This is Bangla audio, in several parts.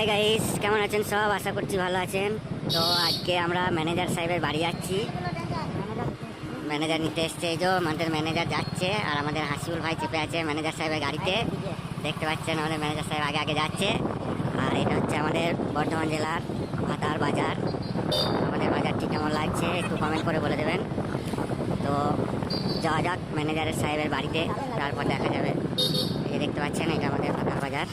হাই গাইস কেমন আছেন সব? আশা করছি ভালো আছেন। তো আজকে আমরা ম্যানেজার সাহেবের বাড়ি যাচ্ছি। ম্যানেজার নিতে এসছে যে, আমাদের ম্যানেজার যাচ্ছে। আর আমাদের হাসিবুল ভাই চেপে আছে ম্যানেজার সাহেবের গাড়িতে। দেখতে পাচ্ছেন আমাদের ম্যানেজার সাহেব আগে আগে যাচ্ছে। আর এটা হচ্ছে আমাদের বর্ধমান জেলার ভাতার বাজার। আমাদের বাজারটি কেমন লাগছে একটু কমেন্ট করে বলে দেবেন। তো যাওয়া যাক ম্যানেজারের সাহেবের বাড়িতে, তারপর দেখা যাবে। এই দেখতে পাচ্ছেন, এটা আমাদের ভাতার বাজার।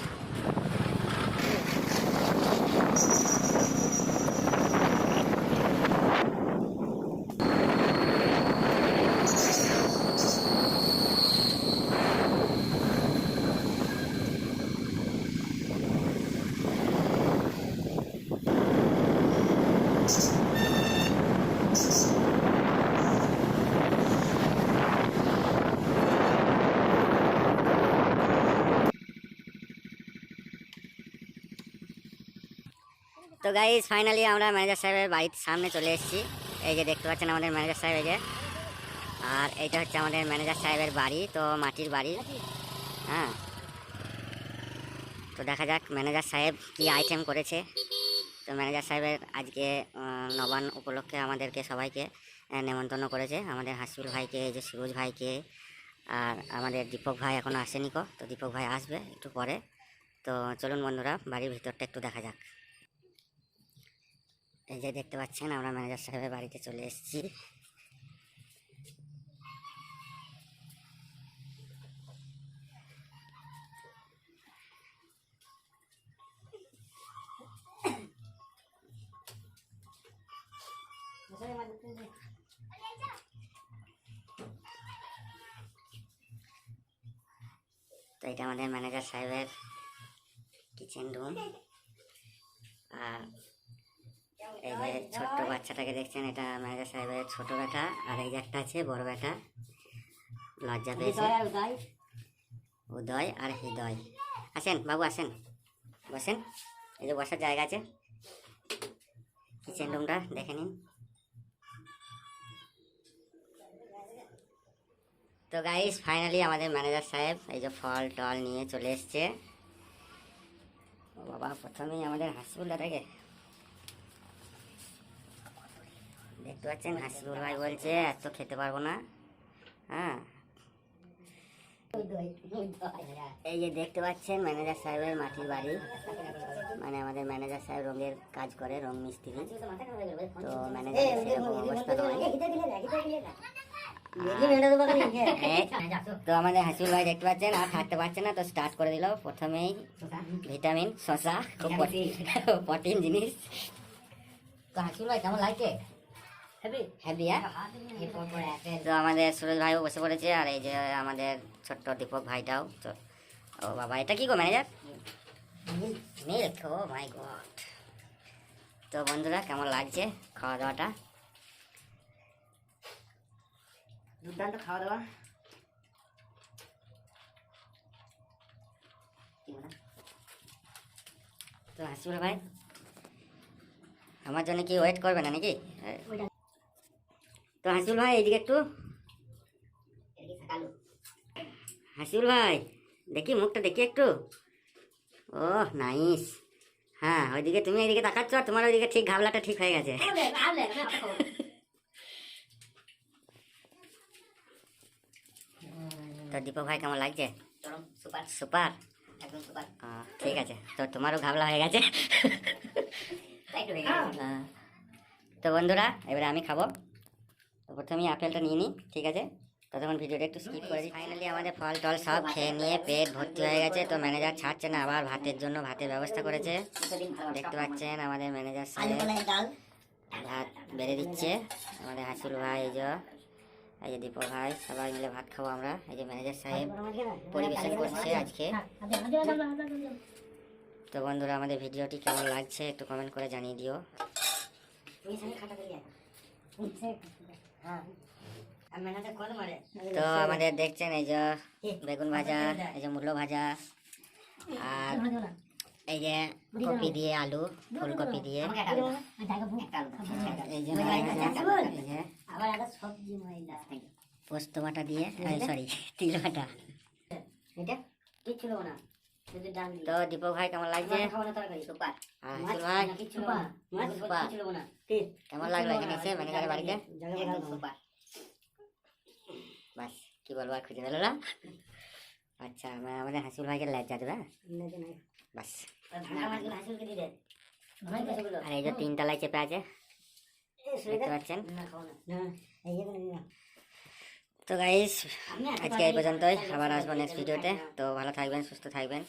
তো গাইজ ফাইনালি আমরা ম্যানেজার সাহেবের বাড়ির সামনে চলে এসেছি। এই যে দেখতে পাচ্ছেন আমাদের ম্যানেজার সাহেব এই আর এইটা হচ্ছে আমাদের ম্যানেজার সাহেবের বাড়ি তো মাটির বাড়ি। হ্যাঁ। তো দেখা যাক ম্যানেজার সাহেব কি আইটেম করেছে। তো ম্যানেজার সাহেবের আজকে আহ, নবান্ন উপলক্ষে আমাদেরকে সবাইকে নেমন্তন্ন করেছে। আমাদের হাসিবুল ভাইকে এই যে সুরজ ভাইকে আর আমাদের দীপক ভাই এখনও আসেনি কো তো দীপক ভাই আসবে একটু পরে। তো চলুন বন্ধুরা বাড়ির ভিতরটা একটু দেখা যাক। এই যে দেখতে পাচ্ছেন, আমরা ম্যানেজার সাহেবের বাড়িতে চলে এসেছি। তো এটা আমাদের ম্যানেজার সাহেবের কিচেন রুম আর এই যে ছোট্ট বাচ্চাটাকে দেখছেন এটা ম্যানেজার সাহেবের ছোট বেটা আর এই যে একটা আছে বড় বেটা লজ্জা পেয়েছে। উদয়। আর হৃদয়। আসেন বাবু আসেন। বসেন। এই যে বসার জায়গা আছে। কিচেন রুমটা দেখে নিন। তো গাইস ফাইনালি আমাদের ম্যানেজার সাহেব এই যে ফল টল নিয়ে চলে এসছে। বাবা প্রথমেই আমাদের হাসিবুল দেখতে পাচ্ছেন হাসিবুল ভাই বলছে, এত খেতে পারব না। হ্যাঁ। এই যে দেখতে পাচ্ছেন, ম্যানেজার সাহেবের মাটির বাড়ি। মানে আমাদের ম্যানেজার সাহেব রঙের কাজ করে, রং মিস্ত্রি। তো ম্যানেজার সেরকম অবস্থা তো আমাদের হাসিবুল ভাই দেখতে পাচ্ছেন, আর থাকতে পারছে না, তো স্টার্ট করে দিল। প্রথমেই ভিটামিন শশা খুব জিনিস। তো হাসিবুল ভাই কেমন লাগছে? তো আমাদের সুরজ ভাইও বসে পড়েছে আর এই যে আমাদের ছোট্ট দীপক ভাইটাও। ও বাবা এটা কি গো manager milk oh my god. তো বন্ধুরা কেমন লাগছে খাওয়া দাওয়াটা দুর্দান্ত খাওয়া দাওয়া? তো হাসিবুল ভাই আমার জন্য কি ওয়েট করবে না নাকি? তো হাসিবুল ভাই এইদিকে একটু। হাসিবুল ভাই দেখি মুখটা দেখি একটু। Oh nice. হ্যাঁ ওইদিকে তুমি এইদিকে তাকাচ্ছ তোমার ওইদিকে ঠিক ঘাবলাটা ঠিক হয়ে গেছে। তো দীপক ভাই কেমন লাগছে? সুপার। সুপার একদম সুপার ঠিক আছে। তো তোমারও ঘাবলা হয়ে গেছে। হ্যাঁ। তো বন্ধুরা এবারে আমি খাব। প্রথমে আপেলটা নিয়ে নিই ঠিক আছে? ততক্ষণ ভিডিওটা একটু স্কিপ করে দিই। ফাইনালি আমাদের ফল টল সব খেয়ে নিয়ে পেট ভর্তি হয়ে গেছে। তো ম্যানেজার ছাড়ছে না আবার ভাতের জন্য ভাতের ব্যবস্থা করেছে। দেখতে পাচ্ছেন আমাদের ম্যানেজার সাহেব। ভাত বেড়ে দিচ্ছে। আমাদের হাসুল ভাই এই যে এই যে দীপক ভাই সবাই মিলে ভাত খাব আমরা। এই যে ম্যানেজার সাহেব পরিবেশন করছে আজকে। তো বন্ধুরা আমাদের ভিডিওটি কেমন লাগছে একটু কমেন্ট করে জানিয়ে দিও। তো আমাদের দেখছেন এই যে বেগুন ভাজা এই যে মূল্য ভাজা আর এই যে কপি দিয়ে আলু ফুলকপি দিয়ে। এই যে পোস্ত বাটা দিয়ে সরি তিল বাটা। এটা? কি ছিল না। তো দীপক ভাই কেমন লাগছে? সুপার। ভাই কেমন লাগল এখানে এসে? ম্যানেজারের বাড়িতে? সুপার। বাস কি বলব আর খুঁজে পেল না? আচ্ছা আমাদের হাসিল ভাইকে দেবে হ্যাঁ? বাস। আর এই যে তিন তলায় চেপে আছে দেখতে পাচ্ছেন? তো গাইস আজকে এই পর্যন্তই। আবার আসব নেক্সট ভিডিওতে তো ভালো থাকবেন সুস্থ থাকবেন।